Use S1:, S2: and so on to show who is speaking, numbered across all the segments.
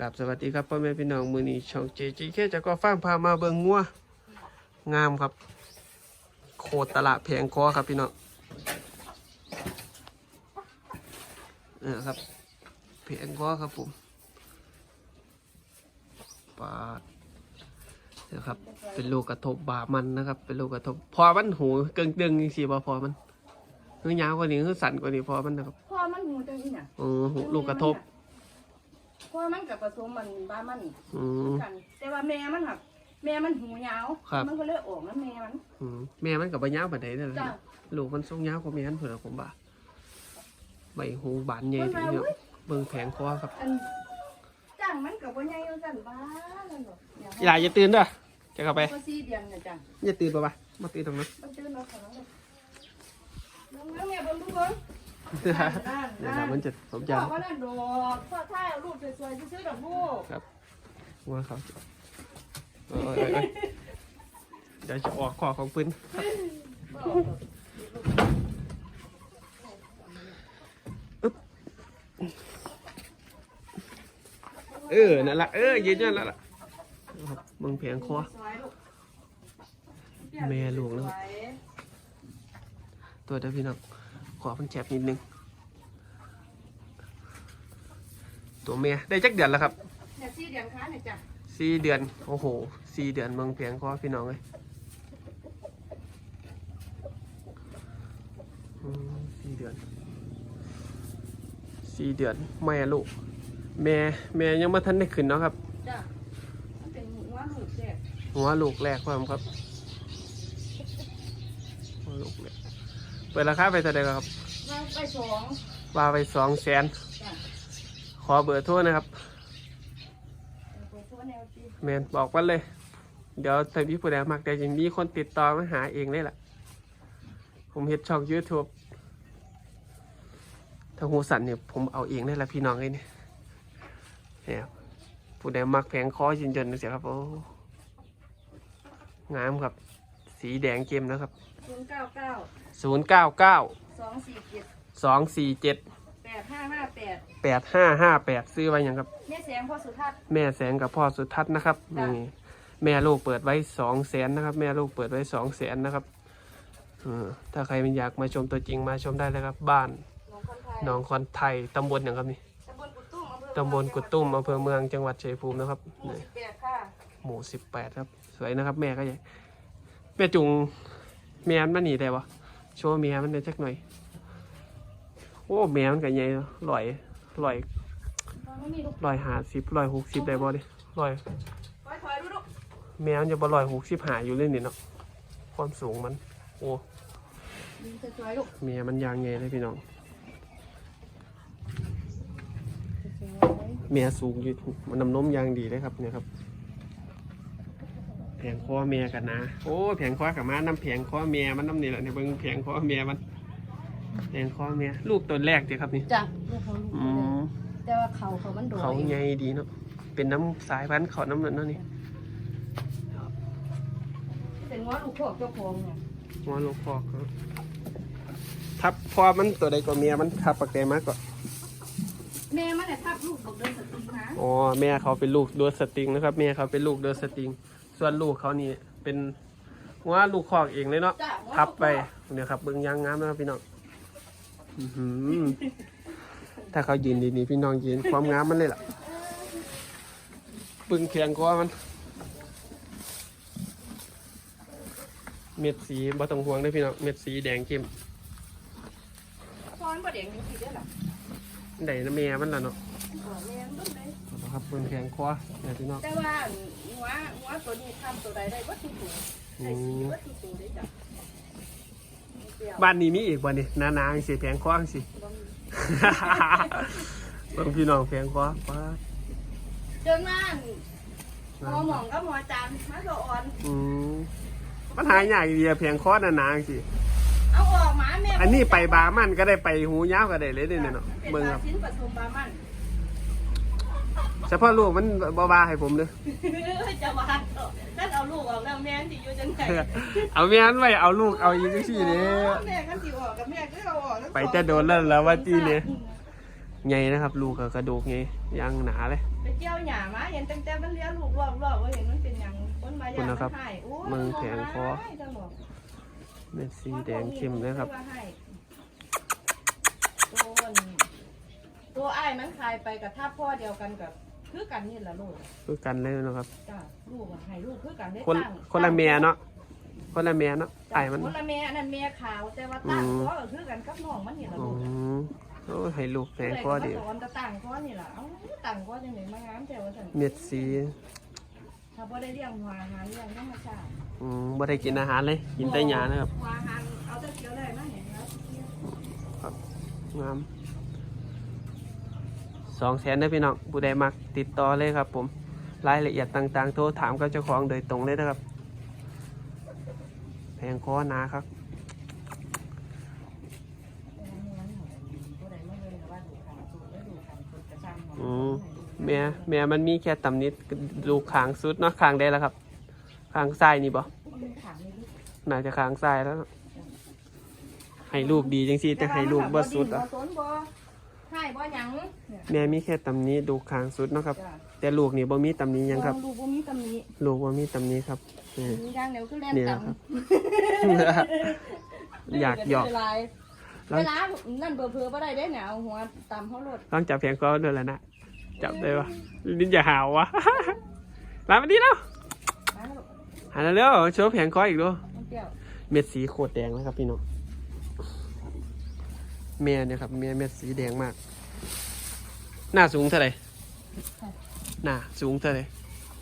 S1: กับสวัสดีครับพ่อแม่พี่น้องมือนี้ช่องเจจีแค่จะก็ฟ้างพามาเบิงงัวงามครับ โคตรตลาดแพงคอครับพี่น้องเออครับแพงคอครับผมปาดเดี๋ยวครับเป็นลูกกระทบบามันนะครับ เป็นลูกกระทบพอมันหูเกิงดึงสิบ่พอมันคือยาวกว่านี้คือสั่นกว่านี้พอมันนะครับ
S2: พ่อมันหูจังนี่น่ะ
S1: อือหูลูกกระทบ
S2: พ่อมันกับผสมมันบ้ามัน
S1: อืม
S2: กัน แต่ว่าแม่มันครับแม่มันหูยาว
S1: ครับ
S2: มันก็เลยออกแล้วแม่มัน
S1: อืมแม่มันกับใบยาวแบบไหนนั่นแหละ
S2: จ้ะ
S1: ลูกมันทรงยาวกว่าแม่มันเผื่อผมบ่าใบหูบานใหญ่
S2: มัน
S1: ที
S2: มา
S1: เดียว
S2: อุ๊ย
S1: เบิ่งแผงคอครับ
S2: อันจ้างมันกับว่าใหญ่สั่นบ้านั่นหรอก
S1: อย่าอย่าตื่นเด้อจะเข้าไป
S2: ก็สี่เดือนน่ะจ้ะ
S1: อย่าตื่นป่ะปะมาตื่นตรงนั้น
S2: มันตื่นมาของเราน้องน้องแม่เบิ่งดูเบิ่ง
S1: เดี๋ยวนะมันจะสม
S2: พ่
S1: ยา
S2: อก็นั่นดอกพ่อท้ายเอารูปสวยๆซื้อๆดอกลูก
S1: ว่าเขาเอ้ยเอ้ยเอ้ยเดี๋ยวจะออกคอของปืนเออ นั่นละเออยืนยันแล้วล่ะครับเบิ่งแผงคอ
S2: สวยลูก
S1: แม่ลูกนะครับ
S2: สวย
S1: ตัวเด้อพี่น้อง ขอมันแฉบนิดนึง ตัวเมียได้จักเดือนแล้วครับ
S2: เนี่ยสี่เดือนค้าเนี่ยจ้ะ
S1: สี่เดือน โอ้โหสี่เดือนเมืองเพียงคอพี่น้องเลยอืมสี่เดือนสี่เดือนแม่ลูก แม่แม่ยังไม่ทันได้ขึ้นเนาะครับ
S2: จ้ะมันเป็นหัวลูกแรก
S1: หัวลูกแรกความครับหัวลูกแรก เปิดราคาไปเท่าไหร่ครับ
S2: ว่าไปสอง
S1: ว่าไปสองแสน
S2: จ้ะ
S1: ขอเบอร์โทรนะครับ
S2: เปิดตัวแนวจี
S1: แมนบอกวันเลย เดี๋ยวถ้าพี่ผู้ใดมักแต่ยังมีคนติดต่อมาหาเองเลยล่ะ ผมเฮ็ดช่อง YouTube ถ้าหูสั่นเนี่ยผมเอาเองได้ละพี่น้องเลยเนี่ยเนี่ยครับผู้ใดมักแผงคอยินยนๆเสียครับโอ้งามครับ สีแดงเกมนะครับ
S2: ศูนย์เก้าเก้า
S1: ศูนย์เก้าเก้า
S2: สองสี่เจ็ด
S1: สองสี่เจ็ด
S2: แปดห้าห้าแปด
S1: แปดห้าห้าแปดซื้อไว้ยังครับ
S2: แม่แสงพ่อสุทัศน์
S1: แม่แสงกับพ่อสุทัศน์นะครับ
S2: จ้ะ
S1: นี่แม่ลูกเปิดไว้สองแสนนะครับ แม่ลูกเปิดไว้สองแสนนะครับเออถ้าใครอยากมาชมตัวจริงมาชมได้เลยครับ บ้าน
S2: หนองคอนไทย
S1: หนองคอนไทยตำบลอย่างครับนี่
S2: ตำบลกุดตุ้มอำเภอ
S1: ตำบลกุดตุ้มอำเภอเมืองจังหวัดชัยภูมินะครับ
S2: หมู่
S1: นี่
S2: สิบแปดค่ะ
S1: หมู่สิบแปดครับ สวยนะครับ แม่ก็ใหญ่แม่จุงแม่มันมาหนีได้ปะ โชว์แม่มันได้จักหน่อย โอ้แม่มันก็ใหญ่เนอะลอยลอย
S2: ล
S1: อยหาสิบลอยหกสิบได้บ่ดิลอย
S2: ถอยถอยดูลูก
S1: แมวมันจะบอลอยหกสิบหาอยู่เลยนี่เนาะความสูงมัน โอ้
S2: ดูสวยๆลูก
S1: เมียมันยางไงเลยพี่น้องเมียสูงอยู่มันน้ำนมยางดีเลยครับเนี่ยครับ แผงคอเมียกันนะ โอ้แผงคอกับมาน้ำแผงคอเมียมันน้ำนี่แหละเนี่ยเบิ่งแผงคอเมียมันแผงคอเมียลูกตัวแรกเดียครับนี่
S2: จ้ะลูกเขาลูก
S1: อืม
S2: แต่ว่าเขาเขามันโดด
S1: เขาใหญ่ดีเนาะเป็นน้ำสายพันธุ์เขาน้ำนั่นเนาะนี่
S2: เป็นง้อลูกพวกเจ้าของเนี่ย
S1: หัวลูกพอกเขาทับพอมันตัวใดก็เมียมันทับปากแกมากกว่า
S2: แม่มันเนี่ยทับลูกบอกเดินสตินะ
S1: อ๋อแม่เขาเป็นลูกโดสติงนะครับแม่เขาเป็นลูกโดสติง ส่วนลูกเขานี่เป็นว่าลูกคอกเองเลยเนาะ
S2: จ้ะง้อ
S1: ทับไป
S2: ลูกพ่อ
S1: เนี่ยครับเบิ้งยางงามนะครับพี่น้องอื้อหือถ้าเขายืนดีๆพี่น้องยืนความงามมันเลยล่ะปึงแข็งคอมัน เม็ดสีบ่ต้องห่วงเลยพี่น้องเม็ดสีแดงเข้ม
S2: ซ้อนบ่เด็กนี่สิได้หรอ
S1: ได้นะแม่มันล่ะเนาะ
S2: บอกแม่มันเลย
S1: เอาละ ครับปึงแข็งคอเนี่ยพี่น้อง
S2: แต่ว่าหัวหัวตัวนี้ทำตัวใดได้วัตถุตัวได้สีวัตถุตัวได้จ้ะเปรี้ยว
S1: บ้านนี้มีอีกบ่นี่นานาๆสิแข็งคอสิ
S2: บ่มี
S1: เบิ่งพี่น้องแข็งคอป้าด
S2: เดินมาหมอหมองกับหมอจานมาสอ่อน
S1: อืมมันหายใหญ่ดีอะแข็งคอนานาๆสิ
S2: เอาออกมาแม่
S1: อันนี้ไปบามันก็ได้ไปหูยาวก็ได้เลยเด้เนี่ยเนาะ
S2: เป็น
S1: เบิ่ง
S2: ป
S1: ค
S2: ลา
S1: รับ
S2: ชิ้นผสมปลามัน
S1: เฉพาะลูกมันบ่บาให้ผมเด้อ
S2: จะวาดเถอะนั่นเอาลูกออกแล้วแม่ที่อยู่จังไง
S1: เอาแม่นไว้เอาลูกเอาอีกจังซี่เด้
S2: แม่กันสิออกกับแม่ก็เอาออกทั้งสอง
S1: ไปจะโดนแล้วแล้วว่าจี้เนี่ยใหญ่นะครับ ลูกกับกระดูกใหญ่ยางหนาเลย
S2: ไปเจียวหญ้ามาเห็นตั้งแต่มันเลี้ยงลูกรอบๆว่าเห็นมันเป็นหยังคนมา
S1: คุณ
S2: ยา
S1: นะครับ
S2: ให้โอ้ย
S1: มึงแผงคอ
S2: ให้จังบอก
S1: เม็ดสีแดงเข้มนะครับ
S2: ตัวนี้ตัวไอ้ายมันคลายไปกับท่าพ่อเดียวกันกับ คือกันนี่แหละลูก
S1: คือกันเลยนะครับ
S2: จ้าลูกอะให้ลูกคือกันได้
S1: คน
S2: ตั้ง
S1: คนละเมียเนาะคนละเมียเนาะ
S2: จ้ะ
S1: ไอ้มัน
S2: คนละแม่อันนั้นแม่ขาวแต่ว่าตั้ง
S1: อืม
S2: พ่อก็คือกันกับน้องมันนี่แหละ
S1: อ๋อ
S2: ลูก
S1: โอ้ยให้ลูกแพงคอดี
S2: สอนจะตั้งพ่อนี่แหละเอ้าตั้งพ่อจังไหนมางามแต่ว่าฉัน
S1: เม็ดสี
S2: ถ้าพ่อได้เลี้ยงหัวอาหารเลี้ยงธรรมชาติ
S1: อืมบ่ได้กินอาหารเลยกินแต่หญ้านะครับ
S2: หัวอาหารเอาแต่เกี๊ยวได้มาเห็นแล้ว
S1: งาม สองแสนนะพี่น้องผู้ใดมักติดต่อเลยครับผมรายละเอียดต่างๆ โทรถามกับเจ้าของโดยตรงเลยนะครับแพงคอหนาครับอืมแม่แม่มันมีแค่ตำนิดลูกคางสุดเนาะคางได้แล้วครับคางซ้ายนี่บ่น่าจะคางซ้ายแล้ว ให้ลูกดีจังซี่แต่ให้ลูกบ่สุด
S2: อะ
S1: อะ
S2: บ่บ่ให้บ่หยังเนี่ย
S1: แม่มีแค่ตำนี้ดูคางสุดเนาะครับ
S2: จ้ะ
S1: แต่ลูกนี่บ่มีตำนี้หยังครับ
S2: ลูกบ่มีตำหนิ
S1: ลูกบ่มีตำนี้ครับนี่
S2: มีอย่างเดียวคือแล่น
S1: นี่แห
S2: ต
S1: ละครับอยากหยอก
S2: เวลาเวลานั่นเบอร์เพอบ่ได้เด้เนี่ยเอาหัวตำเขาโลด
S1: ต้องจับแผงคอด้วยแหล้วนะ จับได้ปะลิ้นอย่าหาววะ ลามาดีแล้ว
S2: มาแล้วลูก
S1: หันเร็วๆโชว์แผงคออีกดู
S2: น้องเปรี้ยว
S1: เม็ดสีโคตรแดงนะครับพี่น้อง เมียเนี่ยครับเมียเม็ดสีแดงมาก หน้าสูงเท่าไหร่หน้าสูงเท่าไหร่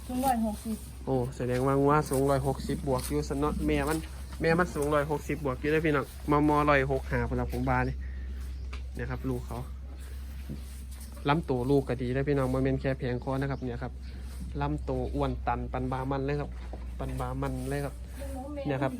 S2: ถึงร้อยหกสิบ
S1: โอ้แสดงว่าว่าสูงร้อยหกสิบบวกอยู่สนเนาะแม่มันแม่มันสูงร้อยหกสิบบวกอยู่ได้อพี่น้องมอมอร้อยหกหาพลังผมบาเนี่ยนะครับ ลูกเขาล้ำตัวลูกก็ดีได้อพี่น้องโมเมนแค่เพียงคอนะครับเนี่ยครับล้ำตัวอ้วนตันปันบามันเลยครับ ปันบามันเลยครับเนี่ยครับ